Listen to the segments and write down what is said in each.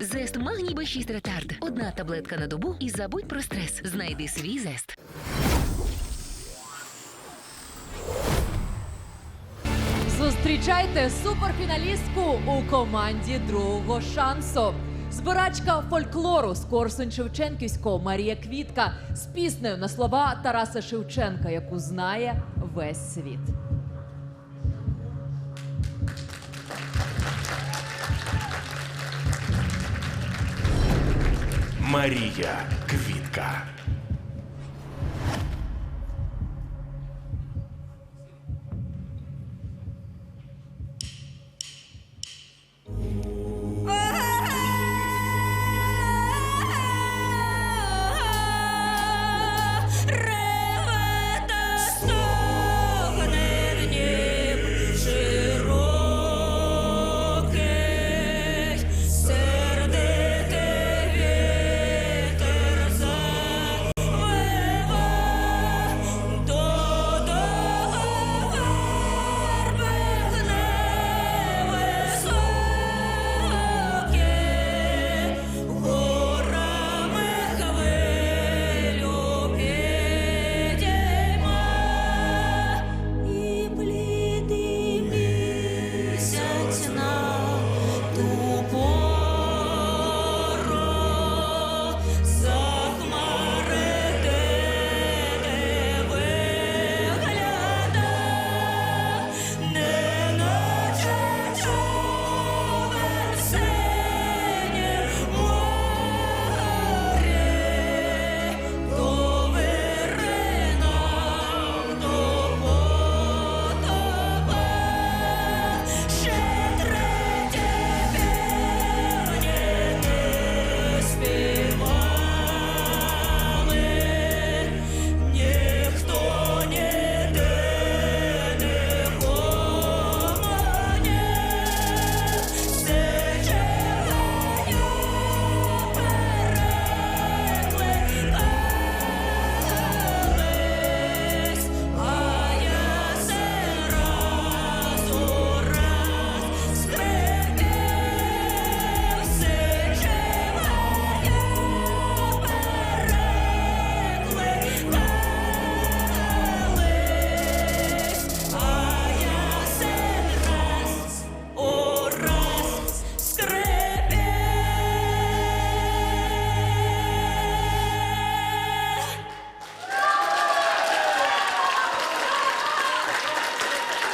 Зест Магній Б6 Ретард. Одна таблетка на добу і забудь про стрес. Знайди свій зест. Зустрічайте суперфіналістку у команді другого шансу. Збирачка фольклору з Корсунь Шевченківського Марія Квітка з піснею на слова Тараса Шевченка, яку знає весь світ. Марія Квітка.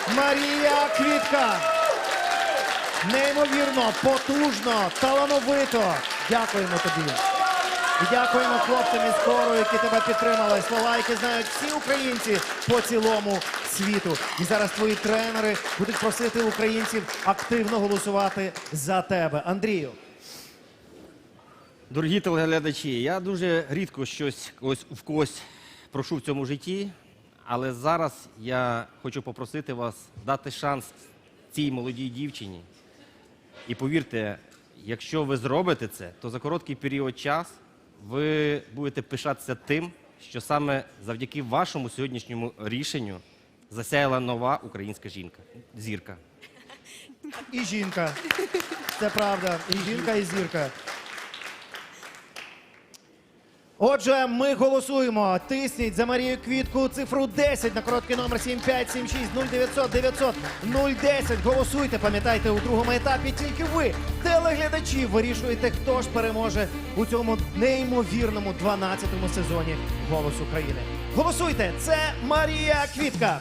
Марія Квітка. Неймовірно, потужно, талановито. Дякуємо тобі. І дякуємо хлопцям із хору, які тебе підтримали. Слова, які знають всі українці по цілому світу. І зараз твої тренери будуть просити українців активно голосувати за тебе. Андрію. Дорогі телеглядачі, я дуже рідко щось ось в когось прошу в цьому житті, але зараз я хочу попросити вас дати шанс цій молодій дівчині. І повірте, якщо ви зробите це, то за короткий період час ви будете пишатися тим, що саме завдяки вашому сьогоднішньому рішенню засяяла нова українська жінка, зірка. І жінка. Це правда. І жінка, і зірка. Отже, ми голосуємо. Тисніть за Марію Квітку цифру 10 на короткий номер 7576 0900 900 010. Голосуйте, пам'ятайте, у другому етапі тільки ви, телеглядачі, вирішуєте, хто ж переможе у цьому неймовірному 12-му сезоні «Голос України». Голосуйте! Це Марія Квітка.